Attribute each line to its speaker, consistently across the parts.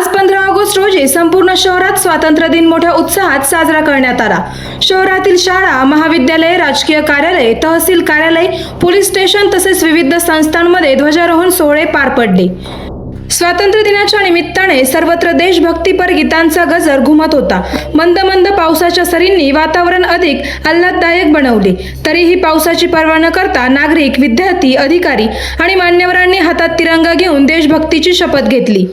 Speaker 1: आज पंधरा ऑगस्ट रोजी संपूर्ण शहरात स्वातंत्र्य दिन मोठ्या उत्साहात साजरा करण्यात आला. शहरातील शाळा महाविद्यालये राजकीय कार्यालय तहसील कार्यालय पोलीस स्टेशन तसेच विविध संस्थांमध्ये ध्वजारोहण सोहळे पार पडले. स्वातंत्र्य दिनाच्या निमित्ताने सर्वत्र देशभक्तीपर गीतांचा गजर घुमत होता. मंद मंद पावसाच्या सरींनी वातावरण अधिक आल्हाददायक बनवले. तरीही पावसाची पर्वा न करता नागरिक विद्यार्थी अधिकारी आणि मान्यवरांनी हातात तिरंगा घेऊन देशभक्तीची शपथ घेतली.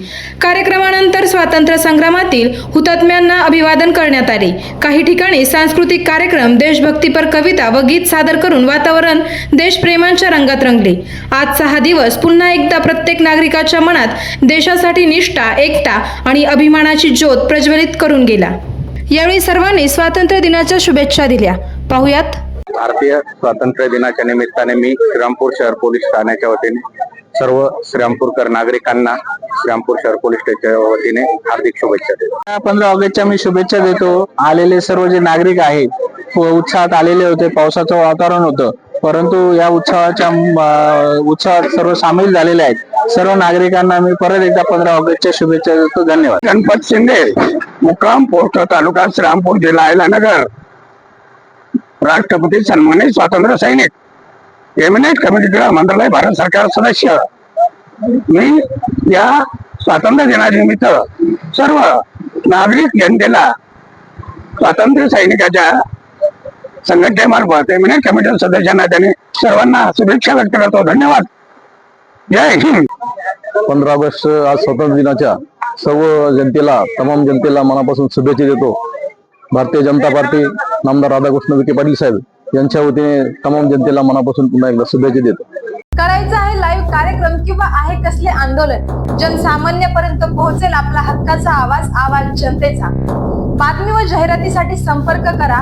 Speaker 1: कार्यक्रमानंतर स्वातंत्र्य संग्रामातील हुतात्म्यांना अभिवादन करण्यात आले. काही ठिकाणी सांस्कृतिक कार्यक्रम देशभक्तीपर कविता व गीत सादर करून वातावरण देशप्रेमांच्या रंगात रंगले. आजचा हा दिवस पुन्हा एकदा प्रत्येक नागरिकाच्या मनात देशासाठी निष्ठा एकता आणि अभिमानाची ज्योत प्रज्वलित करून गेला. यावेळी सर्वांनी स्वातंत्र्य दिनाच्या शुभेच्छा दिल्या. पाहुयात.
Speaker 2: भारतीय स्वातंत्र्य दिनाच्या निमित्ताने मी श्रीरामपूर शहर पोलीस ठाण्याच्या वतीने सर्व श्रीरामपूरकर नागरिकांना श्रीरामपूर शहर पोलीस स्टेशनच्या वतीने हार्दिक शुभेच्छा देतो.
Speaker 3: पंधरा ऑगस्टच्या मी शुभेच्छा देतो. आलेले सर्व जे नागरिक आहेत व उत्साहात आलेले होते पावसाचं वातावरण होतं परंतु या उत्सवाच्या उत्सवात सर्व सामील झालेले आहेत. सर्व नागरिकांना मी परत एकदा पंधरा ऑगस्टच्या शुभेच्छा देतो. धन्यवाद.
Speaker 4: गणपत शिंदे मुक्काम पोस्ट तालुका श्रीरामपूर जिल्हा नगर राष्ट्रपती सन्मानित स्वातंत्र्य सैनिक एमिनेट कमिटी मंत्रालय भारत सरकार सदस्य. मी या स्वातंत्र्य दिनानिमित्त सर्व नागरिक जनतेला स्वातंत्र्य सैनिकाच्या संघटनेमार्फत एमिनेट कमिटी सदस्यांना त्यांनी सर्वांना शुभेच्छा व्यक्त करतो. धन्यवाद. जय हिंद.
Speaker 5: पंधरा ऑगस्ट आज स्वातंत्र्य दिनाच्या सर्व जनतेला तमाम जनतेला मनापासून शुभेच्छा देतो. भारतीय जनता पार्टी नामदार राधाकृष्ण विखे पाटील साहेब यांच्या वतीने तमाम जनतेला मनापासून पुन्हा एकदा शुभेच्छा देतो.
Speaker 1: करायचं आहे लाईव्ह कार्यक्रम किंवा आहे कसले आंदोलन? जनसामान्यपर्यंत पोहोचेल आपला हक्काचा आवाज आवाज जनतेचा. बातमी व जाहिरातीसाठी संपर्क करा.